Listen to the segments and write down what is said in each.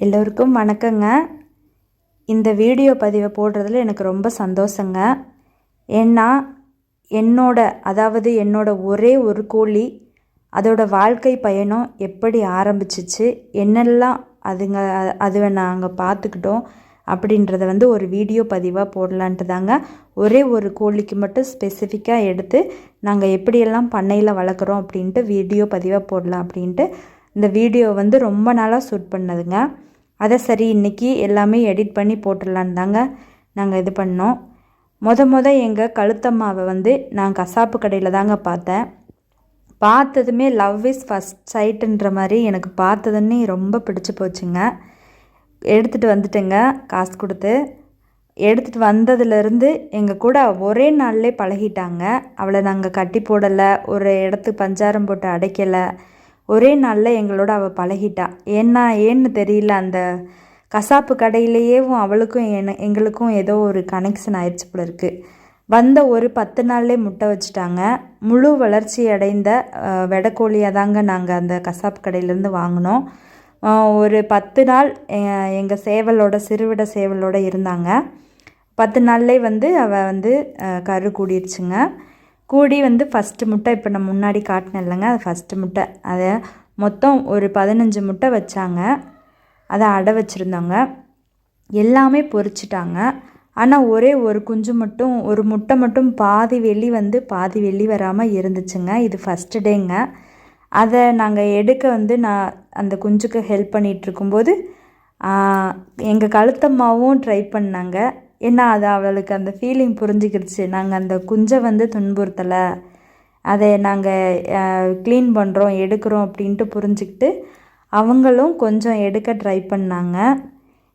எல்லோருக்கும் வணக்கங்க. இந்த வீடியோ பதிவை போடுறதுல எனக்கு ரொம்ப சந்தோஷங்க. ஏன்னா என்னோட அதாவது என்னோட ஒரே ஒரு கோழி அதோடய வாழ்க்கை பயணம் எப்படி ஆரம்பிச்சிச்சு என்னெல்லாம் அதுங்க அதுவை நாங்கள் பார்த்துக்கிட்டோம் அப்படின்றத வந்து ஒரு வீடியோ பதிவாக போடலான்ட்டு தாங்க ஒரே ஒரு கோழிக்கு மட்டும் ஸ்பெசிஃபிக்காக எடுத்து நாங்கள் எப்படியெல்லாம் பண்ணையில் வளர்க்குறோம் அப்படின்ட்டு வீடியோ பதிவாக போடலாம் அப்படின்ட்டு இந்த வீடியோ வந்து ரொம்ப நாளாக ஷூட் பண்ணதுங்க. அதை சரி இன்றைக்கி எல்லாமே எடிட் பண்ணி போட்டுடலான்னு தாங்க நாங்கள் இது பண்ணோம். மொத மொத எங்கள் கழுத்தம்மாவை வந்து நான் கசாப்பு கடையில் தாங்க பார்த்தேன். பார்த்ததுமே லவ் இஸ் ஃபஸ்ட் சைட்டுன்ற மாதிரி எனக்கு பார்த்ததுன்னே ரொம்ப பிடிச்சி போச்சுங்க. எடுத்துகிட்டு வந்துட்டேங்க காசு கொடுத்து. எடுத்துகிட்டு வந்ததுலேருந்து எங்கள் கூட ஒரே நாள்லே பழகிட்டாங்க. அவளை நாங்கள் கட்டி போடலை ஒரு இடத்துக்கு பஞ்சாரம் போட்டு அடைக்கலை. ஒரே நாளில் எங்களோட அவள் பழகிட்டா. ஏன்னா ஏன்னு தெரியல அந்த கசாப்பு கடையிலேயேவும் அவளுக்கும் என எங்களுக்கும் ஏதோ ஒரு கனெக்ஷன் ஆயிடுச்சு போல இருக்குது வந்த ஒரு பத்து நாள்லேயே முட்டை வச்சுட்டாங்க. முழு வளர்ச்சி அடைந்த வெடக்கோழியாக தாங்க நாங்கள் அந்த கசாப்பு கடையிலேருந்து வாங்கினோம். ஒரு பத்து நாள் எங்கள் சேவலோட சிறுவிட சேவலோட இருந்தாங்க. பத்து நாள்லேயே வந்து அவள் வந்து கரு கூடிருச்சுங்க. கூடி வந்து ஃபஸ்ட்டு முட்டை இப்போ நான் முன்னாடி காட்டினேன் இல்லைங்க அது ஃபஸ்ட்டு முட்டை. அதை மொத்தம் ஒரு பதினஞ்சு முட்டை வச்சாங்க. அதை அடை வச்சுருந்தாங்க. எல்லாமே பொறிச்சிட்டாங்க ஆனால் ஒரே ஒரு குஞ்சு மட்டும் ஒரு முட்டை மட்டும் பாதி வெள்ளி வந்து பாதி வெள்ளி வராமல் இருந்துச்சுங்க. இது ஃபஸ்ட்டு டேங்க அதை நாங்கள் எடுக்க வந்து நான் அந்த குஞ்சுக்கு ஹெல்ப் பண்ணிகிட்ருக்கும்போது எங்கள் கழுத்தம்மாவும் ட்ரை பண்ணாங்க. ஏன்னா அது அவளுக்கு அந்த ஃபீலிங் புரிஞ்சுக்கிடுச்சு. நாங்கள் அந்த குஞ்சை வந்து துன்புறுத்தலை. அதை நாங்கள் க்ளீன் பண்ணுறோம் எடுக்கிறோம் அப்படின்ட்டு புரிஞ்சுக்கிட்டு அவங்களும் கொஞ்சம் எடுக்க ட்ரை பண்ணாங்க.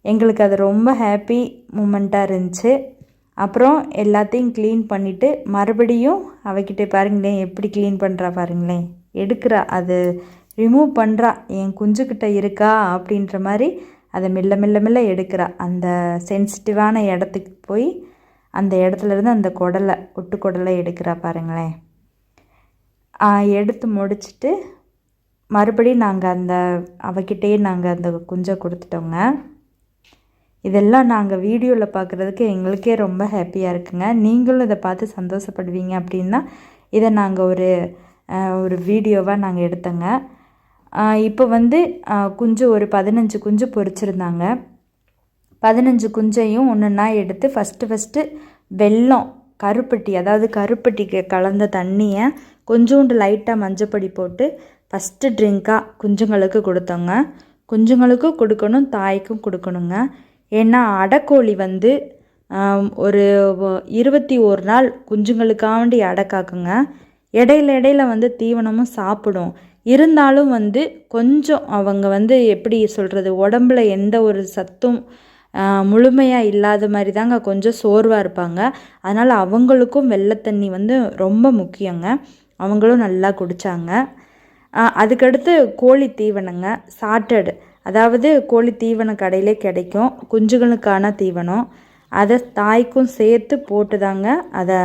எங்களுக்கு அது ரொம்ப ஹாப்பி மூமெண்ட்டாக இருந்துச்சு. அப்புறம் எல்லாத்தையும் க்ளீன் பண்ணிவிட்டு மறுபடியும் அவகிட்ட பாருங்களேன் எப்படி க்ளீன் பண்ணுறா பாருங்களேன். எடுக்கிறா அது ரிமூவ் பண்ணுறா என் குஞ்சுக்கிட்ட இருக்கா? அப்படின்ற மாதிரி அதை மெல்ல மெல்ல மெல்ல எடுக்கிறா. அந்த சென்சிட்டிவான இடத்துக்கு போய் அந்த இடத்துலேருந்து அந்த குடலை ஒட்டு குடலை எடுக்கிறா பாருங்களேன். எடுத்து முடிச்சுட்டு மறுபடியும் நாங்கள் அந்த அவகிட்டே நாங்கள் அந்த குஞ்சை கொடுத்துட்டோங்க. இதெல்லாம் நாங்கள் வீடியோவில் பார்க்குறதுக்கு எங்களுக்கே ரொம்ப ஹாப்பியாக இருக்குங்க. நீங்களும் இதை பார்த்து சந்தோஷப்படுவீங்க அப்படின்னா இதை நாங்கள் ஒரு ஒரு வீடியோவாக நாங்கள் எடுத்தோங்க. இப்போ வந்து குஞ்சு ஒரு பதினஞ்சு குஞ்சு பொறிச்சிருந்தாங்க பதினஞ்சு குஞ்சையும் ஒன்றுன்னா எடுத்து ஃபஸ்ட்டு ஃபஸ்ட்டு வெல்லம் கருப்பட்டி அதாவது கருப்பட்டிக்கு கலந்த தண்ணியை கொஞ்சோண்டு லைட்டாக மஞ்சப்பொடி போட்டு ஃபஸ்ட்டு ட்ரிங்காக குஞ்சுங்களுக்கு கொடுத்தோங்க. குஞ்சுங்களுக்கும் கொடுக்கணும் தாய்க்கும் கொடுக்கணுங்க. ஏன்னா அடைக்கோழி வந்து ஒரு இருபத்தி ஒரு நாள் குஞ்சுங்களுக்காண்டி அடை காக்குங்க இடையில இடையில வந்து தீவனமும் சாப்பிடும். இருந்தாலும் வந்து கொஞ்சம் அவங்க வந்து எப்படி சொல்கிறது உடம்புல எந்த ஒரு சத்தும் முழுமையாக இல்லாத மாதிரி தாங்க கொஞ்சம் சோர்வாக இருப்பாங்க. அதனால் அவங்களுக்கும் வெள்ளத்தண்ணி வந்து ரொம்ப முக்கியங்க. அவங்களும் நல்லா குடித்தாங்க அதுக்கடுத்து கோழி தீவனங்க சாட்டடு அதாவது கோழி தீவன கடையிலே கிடைக்கும். குஞ்சுகளுக்கான தீவனம். அதை தாய்க்கும் சேர்த்து போட்டு தாங்க அதை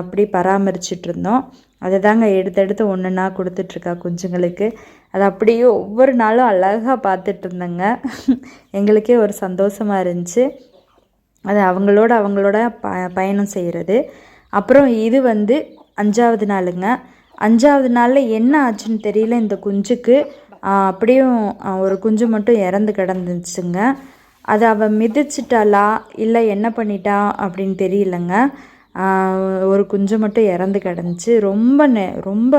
அப்படி பராமரிச்சிட்டு இருந்தோம். அதை தாங்க எடுத்தெடுத்து ஒன்றுன்னா கொடுத்துட்ருக்கா குஞ்சுங்களுக்கு. அது அப்படியே ஒவ்வொரு நாளும் அழகாக பார்த்துட்டு இருந்தேங்க எங்களுக்கே ஒரு சந்தோஷமாக இருந்துச்சு. அது அவங்களோட அவங்களோட ப பயணம் செய்கிறது அப்புறம் இது வந்து அஞ்சாவது நாளுங்க. அஞ்சாவது நாளில் என்ன ஆச்சுன்னு தெரியல இந்த குஞ்சுக்கு. அப்படியும் ஒரு குஞ்சு மட்டும் இறந்து கிடந்துச்சுங்க. அதை அவள் மிதிச்சிட்டாளா இல்லை என்ன பண்ணிட்டா அப்படின்னு தெரியலங்க. ஒரு குஞ்சு மட்டும் இறந்து கிடந்துச்சு. ரொம்ப நெ ரொம்ப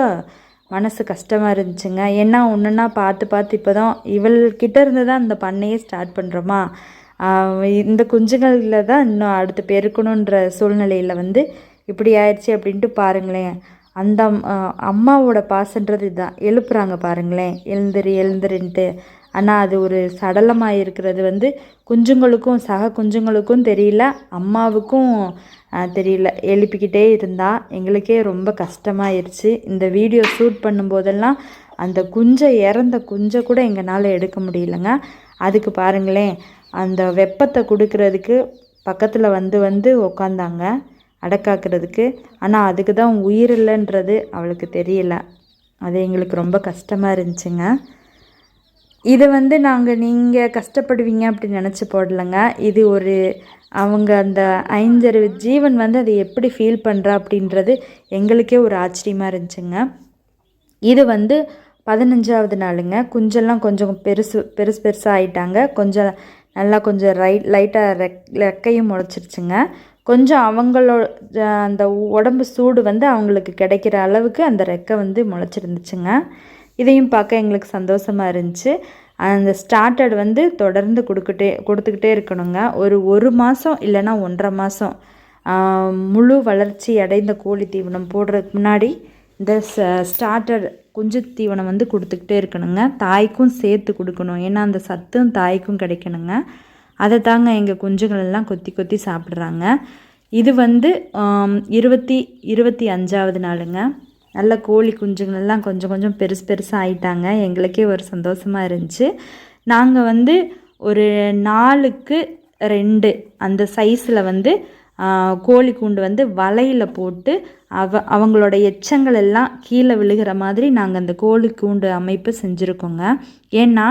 மனசு கஷ்டமாக இருந்துச்சுங்க. ஏன்னா ஒன்றுன்னா பார்த்து பார்த்து இப்போ தான் இவள்கிட்ட இருந்து தான் இந்த பண்ணையே ஸ்டார்ட் பண்ணுறோமா இந்த குஞ்சுகளில் தான் இன்னும் அடுத்து பெருக்கணுன்ற சூழ்நிலையில் வந்து இப்படி ஆயிடுச்சு அப்படின்ட்டு பாருங்களேன். அந்த அம்மாவோட பாசன்றது இதுதான் எழுப்புறாங்க பாருங்களேன். எழுந்துரு எழுந்துருன்ட்டு. ஆனால் அது ஒரு சடலமாக இருக்கிறது வந்து குஞ்சுங்களுக்கும் சக குஞ்சுங்களுக்கும் தெரியல. அம்மாவுக்கும் தெரியல. எழுப்பிக்கிட்டே இருந்தால் எங்களுக்கே ரொம்ப கஷ்டமாயிருச்சு. இந்த வீடியோ ஷூட் பண்ணும்போதெல்லாம் அந்த குஞ்சை இறந்த குஞ்சை கூட எங்களால் எடுக்க முடியலங்க. அதுக்கு பாருங்களேன். அந்த வெப்பத்தை கொடுக்கறதுக்கு பக்கத்தில் வந்து வந்து உக்காந்தாங்க. அடக்காக்குறதுக்கு. ஆனால் அதுக்கு தான் உயிர் இல்லைன்றது அவளுக்கு தெரியல. அது எங்களுக்கு ரொம்ப கஷ்டமாக இருந்துச்சுங்க இதை வந்து நாங்கள் நீங்கள் கஷ்டப்படுவீங்க அப்படின்னு நினச்சி போடலைங்க. இது ஒரு அவங்க அந்த ஐந்தறிவு ஜீவன் வந்து அதை எப்படி ஃபீல் பண்ணுறா அப்படின்றது எங்களுக்கே ஒரு ஆச்சரியமாக இருந்துச்சுங்க. இது வந்து பதினஞ்சாவது நாளுங்க. குஞ்செல்லாம் கொஞ்சம் பெருசு பெருசு பெருசாக ஆயிட்டாங்க. கொஞ்சம் நல்லா கொஞ்சம் ரைட் லைட்டாக ரெக் ரெக்கையும் முளைச்சிருச்சுங்க. கொஞ்சம் அவங்களோட அந்த உடம்பு சூடு வந்து அவங்களுக்கு கிடைக்கிற அளவுக்கு அந்த ரெக்கை வந்து முளைச்சிருந்துச்சுங்க. இதையும் பார்க்க எங்களுக்கு சந்தோஷமாக இருந்துச்சு. அந்த ஸ்டார்டட் வந்து தொடர்ந்து கொடுக்கிட்டே கொடுத்துக்கிட்டே இருக்கணுங்க. ஒரு ஒரு மாதம் இல்லைன்னா ஒன்றரை மாதம் முழு வளர்ச்சி அடைந்த கோழி தீவனம் போடுறதுக்கு முன்னாடி இந்த ஸ்டார்டர் குஞ்சு தீவனம் வந்து கொடுத்துக்கிட்டே இருக்கணுங்க. தாய்க்கும் சேர்த்து கொடுக்கணும். ஏன்னா அந்த சத்தும் தாய்க்கும் கிடைக்கணுங்க. அதை தாங்க எங்கள் குஞ்சுகள் எல்லாம் கொத்தி கொத்தி சாப்பிட்றாங்க. இது வந்து இருபத்தி இருபத்தி அஞ்சாவது நாளுங்க. நல்ல கோழி குஞ்சுங்களெல்லாம் கொஞ்சம் கொஞ்சம் பெருசு பெருசாக ஆயிட்டாங்க. எங்களுக்கே ஒரு சந்தோஷமாக இருந்துச்சு. நாங்கள் வந்து ஒரு நாலுக்கு ரெண்டு அந்த சைஸில் வந்து கோழி கூண்டு வந்து வலையில் போட்டு அவ அவங்களோட எச்சங்கள் எல்லாம் கீழே விழுகிற மாதிரி நாங்கள் அந்த கோழி கூண்டு அமைப்பு செஞ்சுருக்கோங்க. ஏன்னா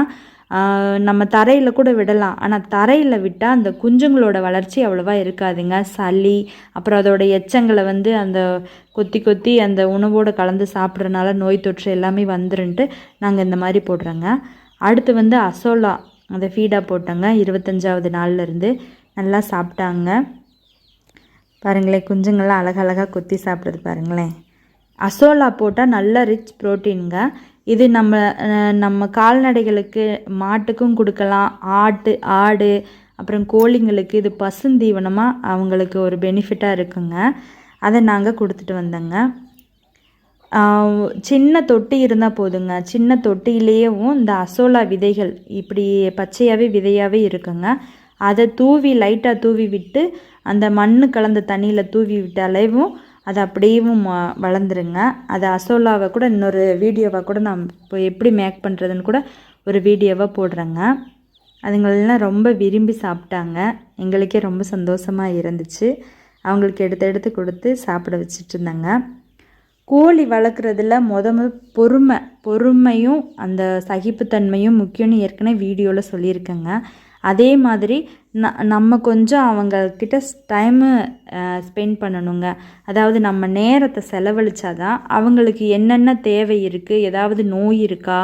நம்ம தரையில் கூட விடலாம். ஆனால் தரையில் விட்டால் அந்த குஞ்சுங்களோட வளர்ச்சி அவ்வளோவா இருக்காதுங்க. சளி அப்புறம் அதோட எச்சங்களை வந்து அந்த கொத்தி கொத்தி அந்த உணவோடு கலந்து சாப்பிட்றதுனால நோய் தொற்று எல்லாமே வந்துருன்ட்டு நாங்கள் இந்த மாதிரி போடுறோங்க. அடுத்து வந்து அசோலா அதை ஃபீடாக போட்டோங்க. இருபத்தஞ்சாவது நாள்லேருந்து நல்லா சாப்பிட்டாங்க. பாருங்களேன் குஞ்சுங்கள்லாம் அழகழகாக கொத்தி சாப்பிட்றது பாருங்களேன். அசோலா போட்டால் நல்ல ரிச் ப்ரோட்டீனுங்க இது நம்ம நம்ம கால்நடைகளுக்கு மாட்டுக்கும் கொடுக்கலாம். ஆட்டு ஆடு அப்புறம் கோழிங்களுக்கு இது பசுந்தீவனமாக அவங்களுக்கு ஒரு பெனிஃபிட்டாக இருக்குங்க. அதை நாங்கள் கொடுத்துட்டு வந்தோங்க. சின்ன தொட்டி இருந்தால் போதுங்க. சின்ன தொட்டியிலேயும் இந்த அசோலா விதைகள் இப்படி பச்சையாகவே விதையாகவே இருக்குங்க. அதை தூவி லைட்டாக தூவி விட்டு அந்த மண் கலந்த தண்ணியில் தூவி விட்டாலேவும் அது அப்படியும் வளர்ந்துருங்க. அது அசோலாவை கூட இன்னொரு வீடியோவாக கூட நான் இப்போ எப்படி மேக் பண்ணுறதுன்னு கூட ஒரு வீடியோவாக போடுறேங்க. அதுங்களெல்லாம் ரொம்ப விரும்பி சாப்பிட்டாங்க. எங்களுக்கே ரொம்ப சந்தோஷமாக இருந்துச்சு. அவங்களுக்கு எடுத்து எடுத்து கொடுத்து சாப்பிட வச்சுட்டு இருந்தாங்க. கோழி வளர்க்குறதுல முத முத பொறுமை பொறுமையும் அந்த சகிப்புத்தன்மையும் முக்கியம்னு ஏற்கனவே வீடியோவில் சொல்லியிருக்கேங்க. அதே மாதிரி ந நம்ம கொஞ்சம் அவங்கக்கிட்ட டைமு ஸ்பெண்ட் பண்ணணுங்க. அதாவது நம்ம நேரத்தை செலவழித்தா தான் அவங்களுக்கு என்னென்ன தேவை இருக்குது ஏதாவது நோய் இருக்கா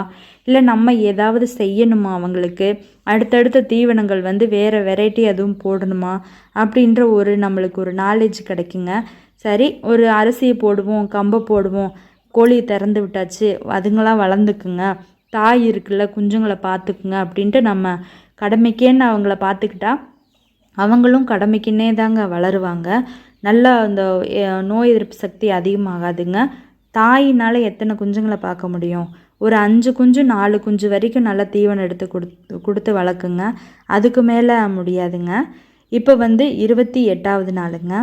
இல்லை நம்ம ஏதாவது செய்யணுமா அவங்களுக்கு? அடுத்தடுத்த தீவனங்கள் வந்து வேறு வெரைட்டி எதுவும் போடணுமா? அப்படின்ற ஒரு நம்மளுக்கு ஒரு நாலேஜ் கிடைக்குங்க. சரி ஒரு அரிசியை போடுவோம் கம்பை போடுவோம் கோழியை திறந்து விட்டாச்சு அதுங்களாம் வளர்ந்துக்குங்க. தாய் இருக்குல்ல குஞ்சுங்களை பார்த்துக்குங்க அப்படின்ட்டு நம்ம கடமைக்கேன்னு அவங்கள பார்த்துக்கிட்டா அவங்களும் கடமைக்குன்னே தாங்க வளருவாங்க. நல்லா அந்த நோய் எதிர்ப்பு சக்தி அதிகமாகாதுங்க. தாயினால் எத்தனை குஞ்சுங்களை பார்க்க முடியும்? ஒரு அஞ்சு குஞ்சு நாலு குஞ்சு வரைக்கும் நல்லா தீவனம் எடுத்து கொடுத்து கொடுத்து வளர்க்குங்க. அதுக்கு மேலே முடியாதுங்க. இப்போ வந்து இருபத்தி எட்டாவது நாளுங்க.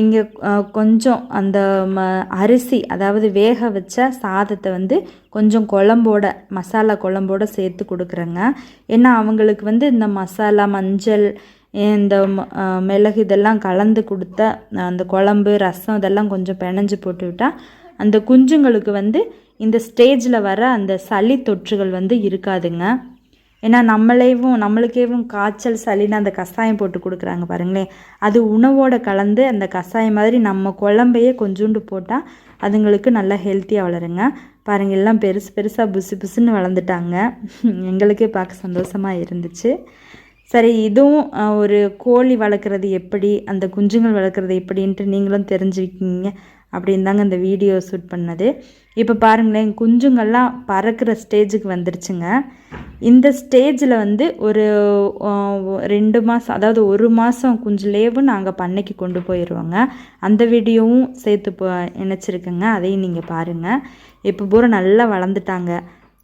இங்கே கொஞ்சம் அந்த ம அரிசி அதாவது வேக வச்ச சாதத்தை வந்து கொஞ்சம் குழம்போட மசாலா குழம்போட சேர்த்து கொடுக்குறேங்க. ஏன்னா அவங்களுக்கு வந்து இந்த மசாலா மஞ்சள் இந்த மிளகு இதெல்லாம் கலந்து கொடுத்த அந்த குழம்பு ரசம் இதெல்லாம் கொஞ்சம் பிணைஞ்சு போட்டுவிட்டா அந்த குஞ்சுங்களுக்கு வந்து இந்த ஸ்டேஜில் வர அந்த சளி தொற்றுகள் வந்து இருக்காதுங்க. ஏன்னா நம்மளேவும் நம்மளுக்கேவும் காய்ச்சல் சளின்னு அந்த கஷாயம் போட்டு கொடுக்குறாங்க பாருங்களேன். அது உணவோடு கலந்து அந்த கஷாயம் மாதிரி நம்ம குழம்பையே கொஞ்சோண்டு போட்டால் அதுங்களுக்கு நல்லா ஹெல்த்தியாக வளருங்க. பாருங்க எல்லாம் பெருசு பெருசாக புசு புசுன்னு வளர்ந்துட்டாங்க. எங்களுக்கே பார்க்க சந்தோஷமாக இருந்துச்சு. சரி இதுவும் ஒரு கோழி வளர்க்குறது எப்படி அந்த குஞ்சுங்கள் வளர்க்குறது எப்படின்ட்டு நீங்களும் தெரிஞ்சுக்கிங்க அப்படின்னு தாங்க இந்த வீடியோ ஷூட் பண்ணது. இப்போ பாருங்களேன் குஞ்சுங்கள்லாம் பறக்கிற ஸ்டேஜுக்கு வந்துருச்சுங்க. இந்த ஸ்டேஜில் வந்து ஒரு ரெண்டு மாதம் அதாவது ஒரு மாதம் குஞ்சுலேவும் நாங்கள் பண்ணைக்கு கொண்டு போயிடுவோங்க அந்த வீடியோவும் சேர்த்து போ இணைச்சிருக்கேங்க. அதையும் நீங்கள் பாருங்கள் இப்போ பூரா நல்லா வளர்ந்துட்டாங்க.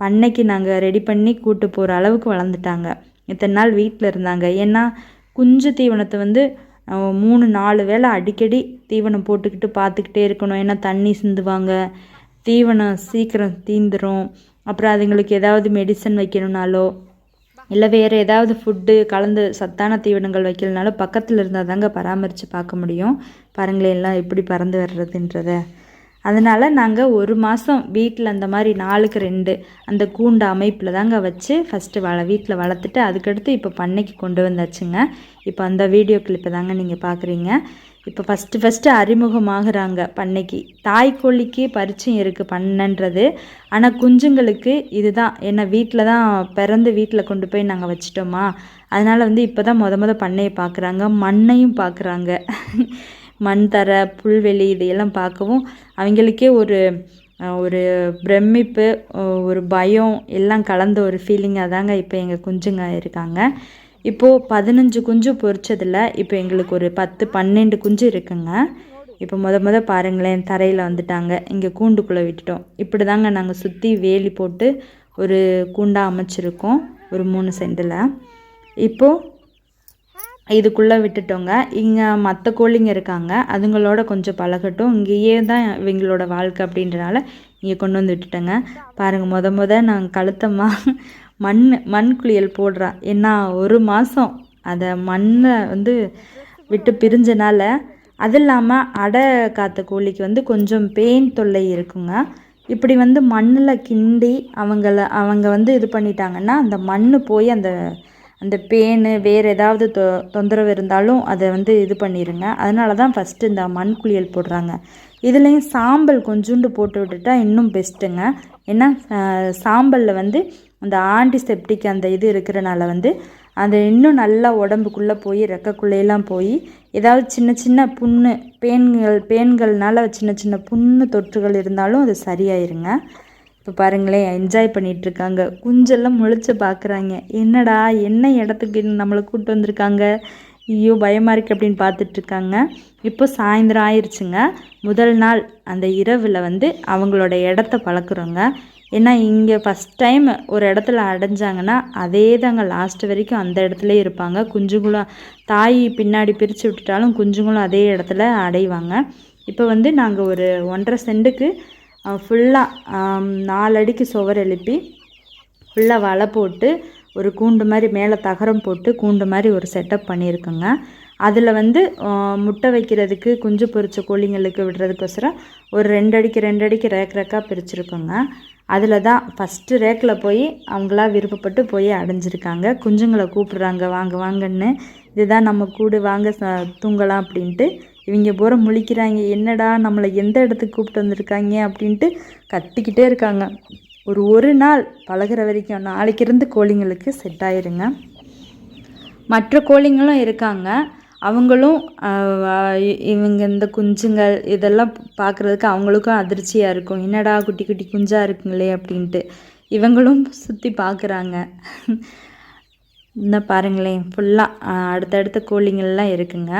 பண்ணைக்கு நாங்கள் ரெடி பண்ணி கூட்டு போகிற அளவுக்கு வளர்ந்துட்டாங்க. இத்தனை நாள் வீட்டில் இருந்தாங்க. ஏன்னா குஞ்சு தீவனத்தை வந்து மூணு நாலு வேளை அடிக்கடி தீவனம் போட்டுக்கிட்டு பார்த்துக்கிட்டே இருக்கணும். ஏன்னா தண்ணி சிந்துவாங்க. தீவனம் சீக்கிரம் தீந்துடும் அப்புறம் அதுங்களுக்கு ஏதாவது மெடிசன் வைக்கணும்னாலோ இல்லை வேறு ஏதாவது ஃபுட்டு கலந்து சத்தான தீவனங்கள் வைக்கலனாலும் பக்கத்தில் இருந்தால் தாங்க பராமரித்து பார்க்க முடியும். பாருங்களேன் எல்லாம் எப்படி பறந்து வர்றதுன்றதை. அதனால் நாங்கள் ஒரு மாதம் வீட்டில் அந்த மாதிரி நாளுக்கு ரெண்டு அந்த கூண்டு அமைப்பில் தாங்க வச்சு ஃபஸ்ட்டு வள வீட்டில் வளர்த்துட்டு அதுக்கடுத்து இப்போ பண்ணைக்கு கொண்டு வந்தாச்சுங்க. இப்போ அந்த வீடியோ கிளிப்பை தாங்க நீங்கள் பார்க்குறீங்க இப்போ ஃபஸ்ட்டு ஃபஸ்ட்டு அறிமுகமாகறாங்க பண்ணைக்கு. தாய்க்கோழிக்கு பரிச்சயம் இருக்குது பண்ணன்றது. ஆனால் குஞ்சுங்களுக்கு இதுதான். என்ன வீட்டில் தான் பிறந்து வீட்டில் கொண்டு போய் நாங்கள் வச்சிட்டோமா. அதனால் வந்து இப்போ தான் மொத மொதல் பண்ணையை பார்க்குறாங்க மண்ணையும் பார்க்குறாங்க மண் தர புல்வெளி இதையெல்லாம் பார்க்கவும் அவங்களுக்கே ஒரு ஒரு பிரமிப்பு ஒரு பயம் எல்லாம் கலந்த ஒரு ஃபீலிங்காக தாங்க இப்போ எங்கள் குஞ்சுங்க இருக்காங்க. இப்போது பதினஞ்சு குஞ்சு பொரிச்சதில் இப்போ எங்களுக்கு ஒரு பத்து பன்னெண்டு குஞ்சு இருக்குங்க. இப்போ முத முத பாருங்களேன் தரையில் வந்துட்டாங்க. இங்கே கூண்டுக்குள்ளே விட்டுட்டோம். இப்படி தாங்க நாங்கள் சுற்றி வேலி போட்டு ஒரு கூண்டாக அமைச்சிருக்கோம் ஒரு மூணு செண்டில். இப்போது இதுக்குள்ளே விட்டுட்டோங்க. இங்கே மற்ற கோழிங்க இருக்காங்க. அதுங்களோட கொஞ்சம் பழகட்டும். இங்கேயே தான் இவங்களோட வாழ்க்கை அப்படின்றனால இங்கே கொண்டு வந்து விட்டுட்டேங்க. பாருங்கள் முத முத நான் கழுத்தமாக மண் மண் குளியல் போடுறேன் ஏன்னா ஒரு மாதம் அதை மண்ணை வந்து விட்டு பிரிஞ்சனால அது இல்லாமல் அடை காத்த கோழிக்கு வந்து கொஞ்சம் பெயின் தொல்லை இருக்குங்க. இப்படி வந்து மண்ணில் கிண்டி அவங்கள அவங்க வந்து இது பண்ணிட்டாங்கன்னா அந்த மண் போய் அந்த அந்த பேனு வேறு ஏதாவது தொ தொந்தரவு இருந்தாலும் அதை வந்து இது பண்ணிடுங்க அதனால தான் ஃபஸ்ட்டு இந்த மண் குளியல் போடுறாங்க. இதுலேயும் சாம்பல் கொஞ்சோண்டு போட்டு விட்டுட்டா இன்னும் பெஸ்ட்டுங்க ஏன்னா சாம்பலில் வந்து அந்த ஆன்டிசெப்டிக் அந்த இது இருக்கிறனால வந்து அது இன்னும் நல்லா உடம்புக்குள்ளே போய் ரெக்கக்குள்ளேயெல்லாம் போய் ஏதாவது சின்ன சின்ன புண்ணு பேன்கள் பேன்கள்னால சின்ன சின்ன புண்ணு தொற்றுகள் இருந்தாலும் அது சரியாயிருங்க. இப்போ பாருங்களேன் என்ஜாய் பண்ணிகிட்ருக்காங்க குஞ்செல்லாம் முழிச்சு பார்க்குறாங்க என்னடா என்ன இடத்துக்கு நம்மளை கூப்பிட்டு வந்திருக்காங்க? ஐயோ பயமாக இருக்குது அப்படின்னு பார்த்துட்ருக்காங்க இப்போ சாயந்தரம் ஆயிடுச்சுங்க முதல் நாள் அந்த இரவில் வந்து அவங்களோட இடத்த பழக்கிறோங்க. ஏன்னா இங்கே ஃபஸ்ட் டைம் ஒரு இடத்துல அடைஞ்சாங்கன்னா அதே தாங்க லாஸ்ட் வரைக்கும் அந்த இடத்துல இருப்பாங்க. குஞ்சுங்களும் தாய் பின்னாடி பிரித்து விட்டுட்டாலும் குஞ்சுங்களும் அதே இடத்துல அடைவாங்க. இப்போ வந்து நாங்கள் ஒரு ஒன்றரை செண்டுக்கு ஃபுல்லாக நாலடிக்கு சுவர் எழுப்பி ஃபுல்லாக வலை போட்டு ஒரு கூண்டு மாதிரி மேலே தகரம் போட்டு கூண்டு மாதிரி ஒரு செட்டப் பண்ணியிருக்கோங்க. அதில் வந்து முட்டை வைக்கிறதுக்கு குஞ்சு பொறிச்ச கோழிங்களுக்கு விடுறதுக்கோசரம் ஒரு ரெண்டு அடிக்கு ரெண்டு அடிக்கு ரேக் ரேக்காக பிரிச்சுருக்கோங்க. அதில் தான் ஃபஸ்ட்டு ரேக்கில் போய் அவங்களா விருப்பப்பட்டு போய் அடைஞ்சிருக்காங்க. குஞ்சுங்களை கூப்பிட்றாங்க வாங்க வாங்கன்னு இதுதான் நம்ம கூடு வாங்க தூங்கலாம் அப்படின்ட்டு இவங்க பூரா முழிக்கிறாங்க. என்னடா நம்மளை எந்த இடத்துக்கு கூப்பிட்டு வந்திருக்காங்க அப்படின்ட்டு கத்திக்கிட்டே இருக்காங்க. ஒரு ஒரு நாள் பழகிற வரைக்கும் நாளைக்கு இருந்து கோழிங்களுக்கு செட் ஆயிருங்க. மற்ற கோழிங்களும் இருக்காங்க. அவங்களும் இவங்க இந்த குஞ்சுங்கள் இதெல்லாம் பார்க்குறதுக்கு அவங்களுக்கும் அதிர்ச்சியாக இருக்கும். என்னடா குட்டி குட்டி குஞ்சாக இருக்குங்களே அப்படின்ட்டு. இவங்களும் சுற்றி பார்க்குறாங்க இந்த பாருங்களேன் ஃபுல்லாக அடுத்தடுத்த கோழிங்கள்லாம் இருக்குங்க.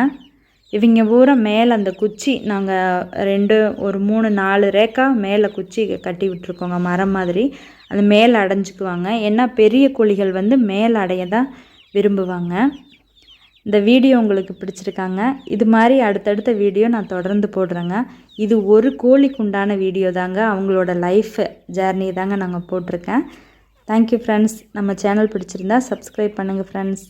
இவங்க பூரா மேலே அந்த குச்சி நாங்கள் ரெண்டு ஒரு மூணு நாலு ரேக்கா மேலே குச்சி கட்டி விட்டுருக்கோங்க மரம் மாதிரி. அந்த மேலே அடைஞ்சிக்குவாங்க. ஏன்னா பெரிய கோழிகள் வந்து மேலே அடைய தான் விரும்புவாங்க. இந்த வீடியோ உங்களுக்கு பிடிச்சிருக்காங்க. இது மாதிரி அடுத்தடுத்த வீடியோ நான் தொடர்ந்து போடுறேங்க. இது ஒரு கோழிக்கு உண்டான வீடியோ தாங்க. அவங்களோட லைஃப் ஜேர்னி தாங்க நாங்கள் போட்டிருக்கேன். தேங்க்யூ ஃப்ரெண்ட்ஸ் நம்ம சேனல் பிடிச்சிருந்தா சப்ஸ்கிரைப் பண்ணுங்கள் ஃப்ரெண்ட்ஸ்